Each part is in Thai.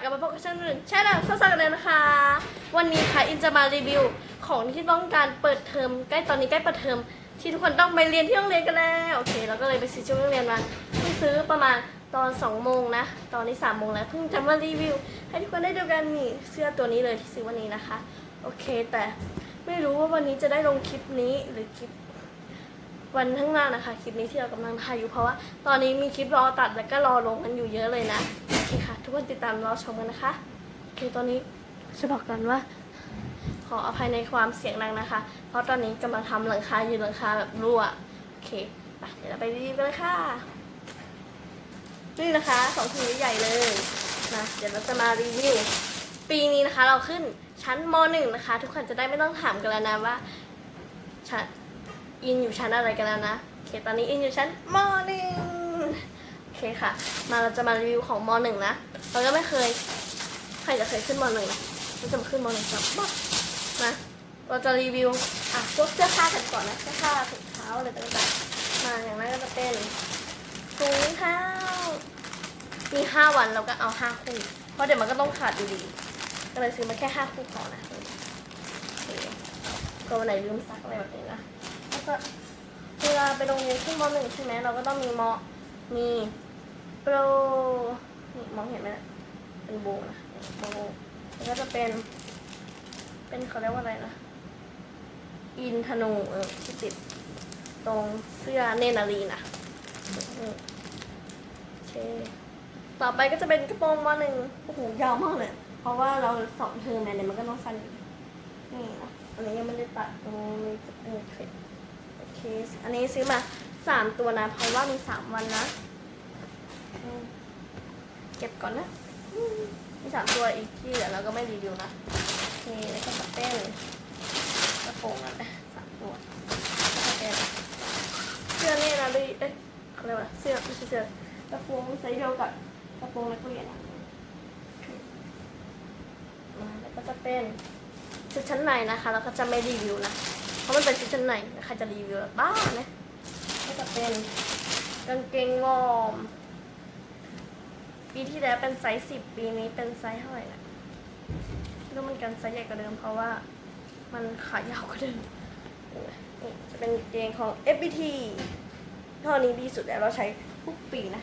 กลับมาพบกับช่องหนึ่งใช่แล้วสวัสดีเลยนะคะ วันนี้ค่ะอินจะมารีวิวของที่ต้องการเปิดเทอมใกล้ตอนนี้ใกล้เปิดเทอมที่ทุกคนต้องไปเรียนที่โรงเรียนกันแล้วโอเคเราก็เลยไปซื้อชุดโรงเรียนมาเพิ่งซื้อประมาณตอน2โมงนะ ตอนนี้3โมงแล้วเพิ่งจะมารีวิว ให้ทุกคนได้ดูกันนี่เสื้อตัวนี้เลยที่ซื้อวันนี้นะคะ โอเคแต่ไม่รู้ว่าวันนี้จะได้ลงคลิปนี้หรือคลิปวันข้างหน้านะคะ คลิปนี้ที่เรากำลังถ่ายอยู่เพราะว่า ตอนนี้มีคลิปรอตัดแล้วก็รอลงกันอยู่เยอะเลยนะ เคค่ะ ทุกคนติดตามรอชมกันนะคะโอเคตอนนี้จะบอกกันว่า ขออภัยในความเสียงดังนะคะ เพราะตอนนี้กำลังทำหลังคาอยู่หลังคาแบบรั่วโอเคไปเดี๋ยวเราไปรีวิวกันเลยค่ะ นี่นะคะสองถุงใหญ่เลยนะเดี๋ยวเราจะมารีวิวปีนี้นะคะ เราขึ้นชั้นม .1 นะคะ ทุกคนจะได้ไม่ต้องถามกันแล้วนะว่าชั้นอินอยู่ชั้นอะไรกันแล้วนะโอเคตอนนี้อินอยู่ชั้นมหนึ่ง เคค่ะ มาเราจะมารีวิวของมหนึ่งนะ เราก็ไม่เคย ใครจะเคยขึ้นมหนึ่งนะเราจะมาขึ้นมหนึ่งจับบ้าเราจะรีวิว อะพวกเสื้อผ้ากันก่อนนะ เสื้อผ้าถุงเท้าอะไรต่างๆ มาอย่างแรกก็จะเป็นถุงเท้า มีห้าวันเราก็เอาห้าคู่ เพราะเดี๋ยวมันก็ต้องขาดอยู่ดีก็เลยซื้อมาแค่ห้าคู่พอนะเคก็วันไหนลืมซักอะไรแบบนี้นะแล้วก็เวลาไปโรงเรียนขึ้นมหนึ่งใช่ไหมเราก็ต้องมีมมี โปรนี่มองเห็นไหมเนะเป็นโบนะโบแล้วก็จะเป็น เป็นเขาเรียกว่าอะไรนะ อินธนูเออที่ติดตรงเสื้อเนนารีนะโอเคต่อไปก็จะเป็นกระโปรงมหนึ่งโอ้โหยาวมากเลย เพราะว่าเราสองเทอมเนี่ยมันก็ต้องสั้นนี่นะอันนี้ยังไม่ได้ตัดตรงนี้โอเคอเคอันนี้ซื้อมาสามตัวนะ เพราะว่ามีสามวันนะ เก็บก่อนนะมีสามตัวอีกที่เหลือเราก็ไม่รีวิวนะโอเคแล้วก็จะเป็นกระโปรงนั่นแหละสามตัวแล้วก็เปนเสื้อนี่นะดิเอ้ยเขาเรียกว่าอะไรเสื้อไม่ใช่เสื้อกระโปรงไซส์เดียวกับกระโปรงนักเรียนอะมาแล้วก็จะเป็นชุดชั้นในนะคะแล้วก็จะไม่รีวิวนะเพราะมันเป็นชุดชั้นในใครจะรีวิวบ้านะก็จะเป็นกางเกงวอร์ม ที่แล้วเป็นไซส์สิบปีนี้เป็นไซส์เท่าไหร่นะรู้มันกันไซส์ใหญ่กว่าเดิมเพราะว่ามันขายาวกว่าเดิมนี่จะเป็นกางเกงของ FBT เท่านี้ดีสุดแล้วเราใช้ทุกปีนะ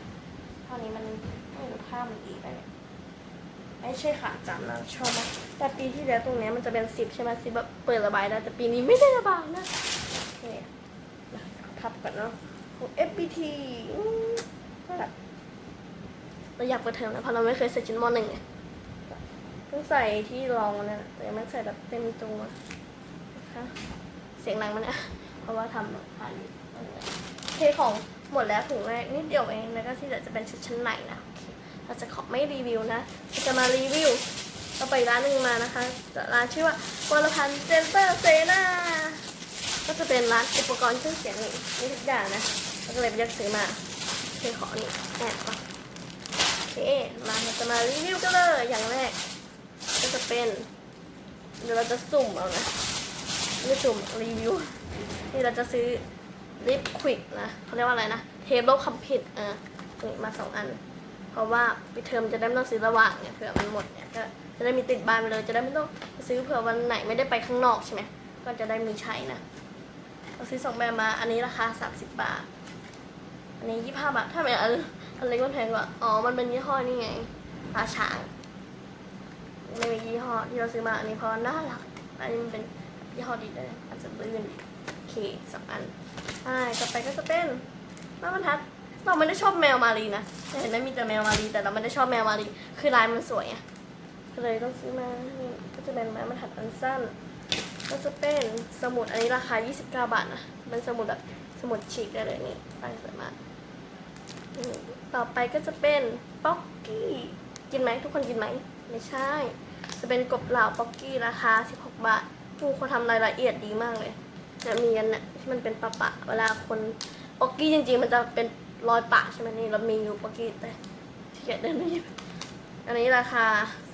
เท่านี้มันไม่รู้ผ้ามันดีไปเนี่ยไม่ใช่ขาจำนะชอบมากแต่ปีที่แล้วตรงเนี้ยมันจะเป็นสิบใช่ไหมสิบแบบเปิดระบายได้แต่ปีนี้ไม่ได้ระบายนะโอเคนะทับก่อนเนาะของ FBT อืมแบบ เราอยากเปิดเทอมนะเพราะเราไม่เคยใส่ชิ้นมหนึ่งไงเพิ่งใส่ที่รองเนี่ยแต่ยังไม่ใส่แบบเต็มตัวนะคะเสียงดังมันนี่ยเพราะว่าทำแบบผ่านอยู่โอเคของหมดแล้วถุงแรกนิดเดียวเองแล้วก็ที่เหลือจะเป็นชุดชั้นในนะเราจะขอไม่รีวิวนะจะมารีวิวเราไปร้านหนึ่งมานะคะร้านชื่อว่าวรพันธ์เซ็นเตอร์เซนาก็จะเป็นร้านอุปกรณ์เครื่องเสียงนี่นี่ทุกอย่างนะก็เลยไปเลือกซื้อมาเคขอนี่แอบก่อน เคมาเราจะมารีวิวกันเลยอย่างแรก ก็จะเป็น เดี๋ยวเราจะสุ่มเอานะไม่สุ่มรีวิว นี่เราจะซื้อลิปควิกนะเขาเรียกว่าอะไรนะเทเบิลคัมพิดอะนี่มาสองอัน เพราะว่าปิเทอมจะได้ไม่ต้องซื้อระหว่างเนี่ยเผื่อมันหมดเนี่ยก็จะได้มีติดบ้านไปเลยจะได้ไม่ต้องซื้อเผื่อวันไหนไม่ได้ไปข้างนอกใช่ไหมก็จะได้มีใช้นะเราซื้อสองแบบมาอันนี้ราคาสามสิบบาท อันนี้ยี่ห้าบาท ถ้าเป็นอัน อันเล็กมันแพงกว่า อ๋อ มันเป็นยี่ห้อนี่ไงตาช้างไม่มียี่ห้อที่เราซื้อมาอันนี้เพราะน่ารัก อันนี้มันเป็นยี่ห้อดีเลยอาจจะลื่นโอเคสองอันใช่ต่อไปก็จะเป็นไม้บรรทัด เราไม่ได้ชอบแมวมารีนะเห็นไหมมีแต่แมวมารีแต่เราไม่ได้ชอบแมวมารีคือลายมันสวยอะก็เลยต้องซื้อมาก็จะเป็นไม้บรรทัดอันสั้น ก็จะเป็นสมุดอันนี้ราคา 29 บาทนะเป็นสมุดแบบสมุดฉีกได้เลยนี่ลายสวยมาก ต่อไปก็จะเป็นป๊อกกี้ กินไหมทุกคนกินไหม ไม่ใช่ จะเป็นกบเหล่าป๊อกกี้ราคา 16 บาทผู้เขาทำรายละเอียดดีมากเลย จะมีอันเนี่ยที่มันเป็นปะปะ เวลาคนป๊อกกี้จริง ๆ มันจะเป็นรอยปะใช่ไหมนี่เรามีอยู่ป๊อกกี้แต่ที่เกียจเดินไม่หยิบอันนี้ราคา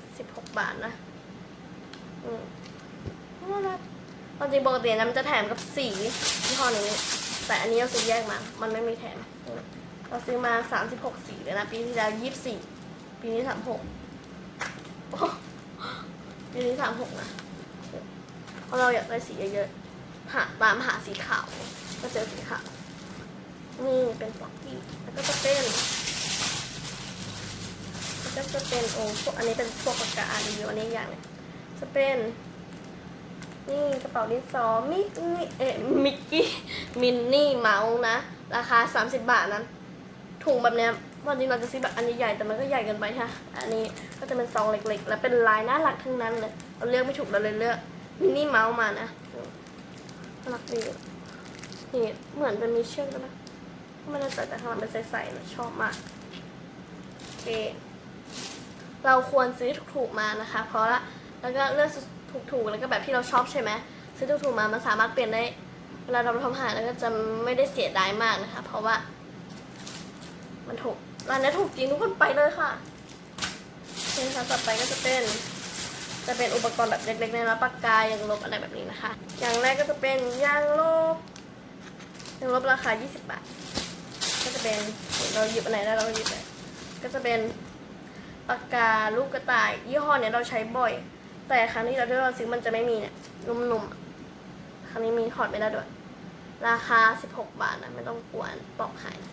16 บาทนะ อืมน่ารักควจริงปกตินะมันจะแถมกับสีที่ห้อนี้ แต่อันนี้เราซื้อแยกมา มันไม่มีแถม เราซื้อมา 36 สีเลยนะ ปีที่แล้ว 24 ปีนี้ 36 ปีนี้สามหกนะเพราะเราอยากได้สีเยอะๆ หาตามหาสีขาวก็เจอสีขาวนี่เป็นป๊อกกี้แล้วก็จะเป็นแล้วก็จะเป็นโอ้พวกอันนี้เป็นพวกปากกาอ่านรีวิวอันนี้อย่างเนี่ยจะเป็นนี่กระเป๋าดินสอมิกนี่เอมิกกี้มินนี่เมาส์นะ ราคา 30 บาทนั้น ถุงแบบเนี้ยวันจริงเราจะซื้อแบบอันนี้ใหญ่แต่มันก็ใหญ่เกินไปค่ะอันนี้ก็จะเป็นซองเล็กๆ แล้วเป็นลายน่ารักทั้งนั้นเลยเราเลือกไม่ถูกเราเลยเลือกมินี่เมาส์มานะน่ารักดีนี่เหมือนจะมีเชือกด้วยนะไม่แน่ใจแต่ข้างหลังเป็นใสๆนะชอบมากโอเคเราควรซื้อถูกๆมานะคะ เพราะละแล้วก็เลือกถูกๆแล้วก็แบบที่เราชอบใช่ไหมซื้อถูกๆมามันสามารถเปลี่ยนได้เวลาเราทำอาหารแล้วก็จะไม่ได้เสียดายมากนะคะ เพราะว่า มันถูกร้านนี้ถูกจริงทุกคนไปเลยค่ะเช่นค่ะต่อไปก็จะเป็นจะเป็นอุปกรณ์แบบเล็กๆในร้านปากกายางลบอะไรแบบนี้นะคะ อย่างแรกก็จะเป็นยางลบยางลบราคา 20 บาท ก็จะเป็นเราหยิบอันไหนได้เราก็หยิบเลยก็จะเป็นปากกาลูกกระต่าย ยี่ห้อเนี้ยเราใช้บ่อย แต่ครั้งที่เราที่เราซื้อมันจะไม่มีเนี่ยนุ่มๆครั้งนี้มีถอดไม่ได้ด้วย ราคา 16 บาทนะไม่ต้องกวนปอกหายนะ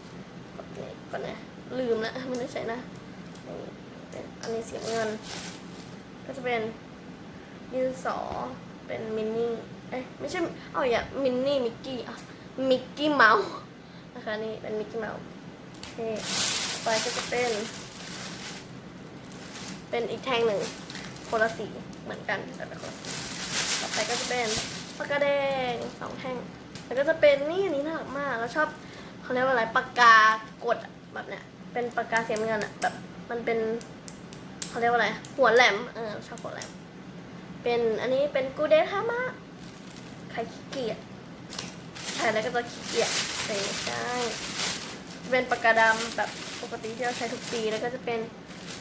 กดนี่ก่อนนะ ลืมแล้วไม่ได้ใช้นะเป็นอันนี้เสียเงิน ก็จะเป็นดินสอเป็นมินนี่เอ้ยไม่ใช่เอาอย่ามินนี่มิกกี้อะมิกกี้เมาส์นะคะนี่เป็นมิกกี้เมาส์โอเคต่ไปก็จะเป็น เป็นอีกแท่งหนึ่งคนละสีเหมือนกันแต่เป็นคนละสีต่อไปก็จะเป็นปากกาแดงสองแท่งแล้วก็จะเป็นนี่อันนี้น่ารักมากแล้วชอบ เขาเรียกว่าอะไรปากกากดแบบเนี้ยเป็นปากกาเสียเงินอะแบบมันเป็นเขาเรียกว่าอะไร หัวแหลมเออชอบหัวแหลม เป็นอันนี้เป็นกูเดทามะใครขี้เกียจใครแล้วก็จะขี้เกียจใช่ใช่เป็นปากกาดำแบบปกติที่เราใช้ทุกปีแล้วก็จะเป็น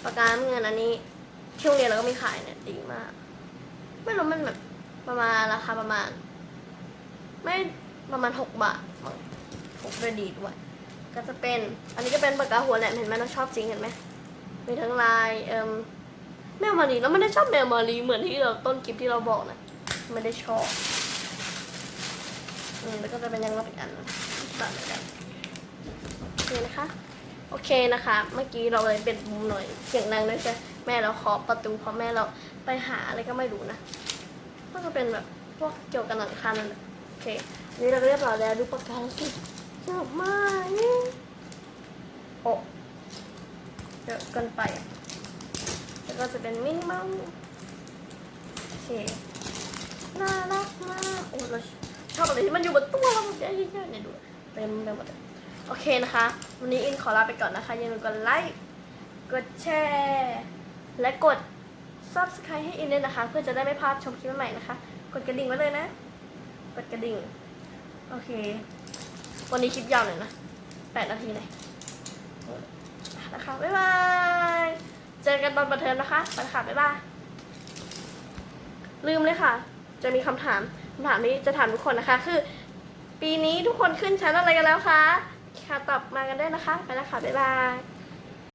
ปากกาเงินอันนี้ที่โรงเรียนเราก็มีขายเนี่ยดีมาก ไม่รู้มันแบบประมาณราคาประมาณ ไม่ประมาณหกบาทมั้ง หกด้วยดีด้วย ก็จะเป็น อันนี้ก็เป็นปากกาหัวแหลมเห็นไหมเราชอบจริงเห็นไหมมีทั้งลายเอ่มแมวมารีเราไม่ได้ชอบแมวมารีเหมือนที่เราต้นคลิปที่เราบอกนะไม่ได้ชอบอืมแล้วก็จะเป็นยังลบอีกอันแบบนกันโอเคนะคะ โอเคนะคะ เมื่อกี้เราเลยเป็นมุมหน่อยเสียงดังด้วยใช่แม่เราเคาะประตูเพราะแม่เราไปหาอะไรก็ไม่รู้นะก็จะเป็นแบบพวกเกี่ยวกับหนังคานั่นะโอเคอันนี้เราก็เรียบร้อยแล้วดูปากกาสิ ชอบมากนี่โอ้เยอะเกินไปอะแล้วก็จะเป็นมินิมาส์โอเคน่ารักมากโอ้เราชอบอะไรที่มันอยู่บนตัวเราเยอะๆเนี่ยดูเต็มไปหมดโอเคนะคะ วันนี้อินขอลาไปก่อนนะคะ อย่าลืมกดไลค์กดแชร์และกด subscribe ให้อินด้วยนะคะ เพื่อจะได้ไม่พลาดชมคลิปใหม่ๆนะคะ กดกระดิ่งไว้เลยนะ กดกระดิ่ง โอเค วันนี้คลิปยาวหน่อยนะแปดนาทีเลยนะคะ บ๊ายบาย เจอกันตอนบันเทิงนะคะไปค่ะ บ๊ายบาย ลืมเลยค่ะ จะมีคำถามคำถามนี้จะถามทุกคนนะคะ คือ ปีนี้ทุกคนขึ้นชั้นอะไรกันแล้วคะ ค่ะตอบมากันได้นะคะ ไปแล้วค่ะ บ๊ายบาย